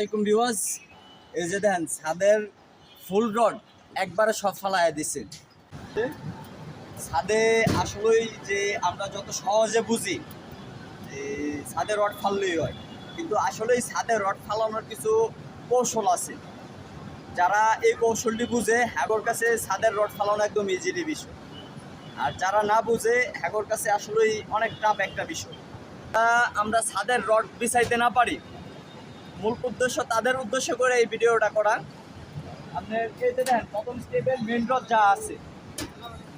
আসসালামাইকুম ভিউয়ার্স। এই যে দেখেন, ছাদের ফুল রড একবারে সব ফালাইয়া দিছে। ছাদে আসলেই যে আমরা যত সহজে বুঝি যে ছাদে রড ফাললেই হয়, কিন্তু আসলেই ছাদে রড ফালানোর কিছু কৌশল আছে। যারা এই কৌশলটি বুঝে, হ্যাগোর কাছে ছাদের রড ফালানো একদম ইজিলি বিষয়। আর যারা না বুঝে, হ্যাগোর কাছে আসলেই অনেক টাফ একটা বিষয়। আমরা ছাদের রড বিছাইতে না পারি মূল উদ্দেশ্য তাদের উদ্দেশ্য করে এই ভিডিওটা করা। আপনার এই যে দেখেন, প্রথম স্টেপের মেন রড যা আছে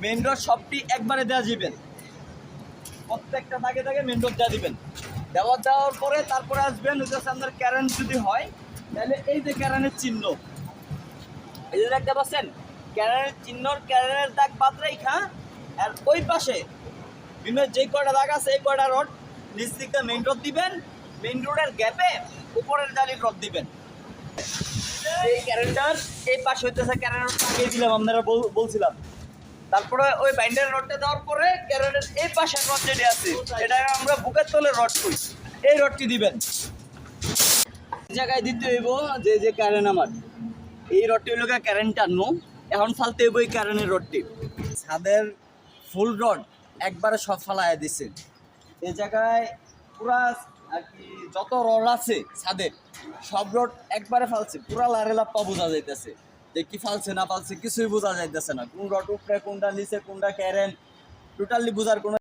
মেন রড সবটি একবারে দেওয়া যাবেন প্রত্যেকটা দাগে দাগে মেন রড দেওয়া দিবেন। দেওয়া দেওয়ার পরে তারপরে আসবেন ওই আপনার ক্যারেন যদি হয়, তাহলে এই যে ক্যারেনের চিহ্ন, এই যে দেখতে পাচ্ছেন ক্যারেনের চিহ্নর ক্যারেনের দাগ বাদ রেখা আর ওই পাশে বিভিন্ন যে কয়টা দাগ আছে, এই কয়টা রড দিকে মেইন রড দিবেন মেইন রোডের গ্যাপে উপরের জালির রড দিবেন। এই ক্যারেন্টার এই পাশে হইতেছে ক্যারেন্টার লাগিয়ে দিলাম, আপনারা বলছিলাম। তারপরে ওই বাইন্ডার রডটা দেওয়ার পরে ক্যারেন্টার এই পাশের রড যেটি আছে এটা আমরা বুকের তলে রড করি। এই রডটি দিবেন। জায়গায় দিতে হইব যে যে কারেন্ট আমার। এই রডটি হইল ক্যারেন্ট টানো এখন ফালতে হইব এই ক্যারেনের রডটি ছাদের ফুল রড একবারে সব ফালাইয়া দিছে। এই জায়গায় পুরা আর কি, যত রড আছে ছাদের সব রড একবারে ফালছে। পুরা লারে লাপ্পা বোঝা যাইতেছে যে কি ফালছে, না ফালছে, কিছুই বোঝা যাইতেছে না। কোন রড উপরে, কোনটা নিচে, কোনটা ক্যারেন টোটালি বোঝার কোনো